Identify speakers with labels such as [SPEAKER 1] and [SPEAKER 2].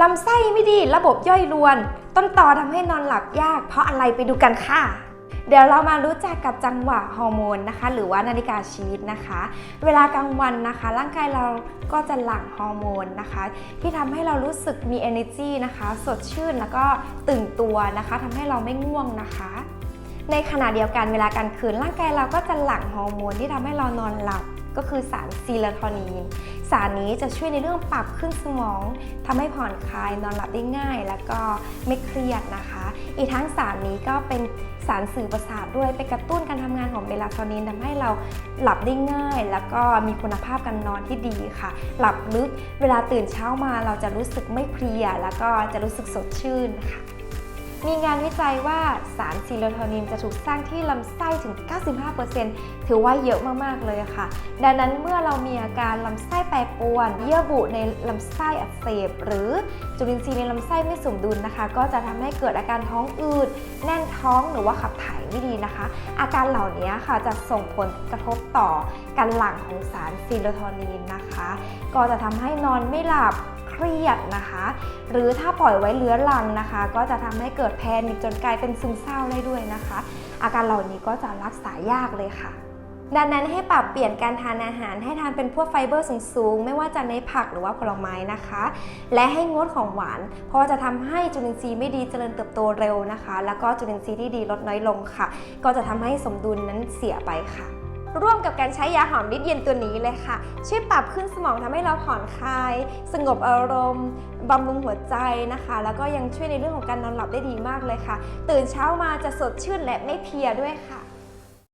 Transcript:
[SPEAKER 1] ลำไส้ไม่ดี ระบบย่อยรวน ต้นตอทำให้นอนหลับยาก เพราะอะไรไปดูกันค่ะ เดี๋ยวเรามารู้จักกับจังหวะฮอร์โมนนะคะ หรือว่านาฬิกาชีวิตนะคะ เวลากลางวันนะคะ ร่างกายเราก็จะหลั่งฮอร์โมนนะคะ ที่ทำให้เรารู้สึกมี energy นะคะ สดชื่นแล้วก็ตื่นตัวนะคะทำให้เราไม่ง่วงนะคะในขณะเดียวกันเวลากลางคืนร่างกายเราก็จะหลั่งฮอร์โมนที่ทำให้เรานอนหลับ ก็คือสารซีโรโทนินสารนี้จะช่วยในเรื่องปรับขึ้นสมองทำให้ผ่อนคลายนอนหลับได้ง่าย แล้วก็ไม่เครียดนะคะ อีกทั้งสารนี้ก็เป็นสารสื่อประสาทด้วยไปกระตุ้นการทำงานของเมลาโทนินทำให้เราหลับได้ง่าย แล้วก็มีคุณภาพการนอนที่ดีค่ะ หลับลึกเวลาตื่นเช้ามาเราจะรู้สึกไม่เพลีย แล้วก็จะรู้สึกสดชื่นค่ะ มีงานวิจัยว่าสารซีโรโทนินจะถูกสร้างที่ลำไส้ถึง 95%ถือว่าเยอะมาก ๆ เลยค่ะ ดังนั้นเมื่อเรามีอาการลำไส้แปรปรวน เยื่อบุในลำไส้อักเสบ หรือจุลินทรีย์ในลำไส้ไม่สมดุลนะคะ ก็จะทำให้เกิดอาการท้องอืด แน่นท้องหรือว่าขับถ่ายไม่ดีนะคะ อาการเหล่านี้ค่ะจะส่งผลกระทบต่อการหลั่งของสารซีโรโทนินนะคะ ก็จะทำให้นอนไม่หลับ เครียดนะคะ หรือถ้าปล่อยไว้เลื้อรังนะคะ ก็จะทำให้เกิดแพนิคจนกลายเป็นซึมเศร้าได้ด้วยนะคะ อาการเหล่านี้ก็จะรักษายากเลยค่ะดังนั้นให้ปรับเปลี่ยนการทานอาหารให้ทานเป็นพวกไฟเบอร์สูงๆ ไม่ว่าจะในผักหรือว่าผลไม้นะคะ และให้งดของหวาน เพราะว่าจะทำให้จุลินทรีย์ไม่ดีเจริญเติบโตเร็วนะคะ แล้วก็จุลินทรีย์ที่ดีลดน้อยลงค่ะ ก็จะทำให้สมดุลนั้นเสียไปค่ะ ร่วมกับการใช้ยาหอมฤทธิ์เย็นตัวนี้เลยค่ะ ช่วยปรับขึ้นสมองทำให้เราผ่อนคลาย สงบอารมณ์บำรุงหัวใจนะคะ แล้วก็ยังช่วยในเรื่องของการนอนหลับได้ดีมากเลยค่ะ ตื่นเช้ามาจะสดชื่นและไม่เพลียด้วยค่ะ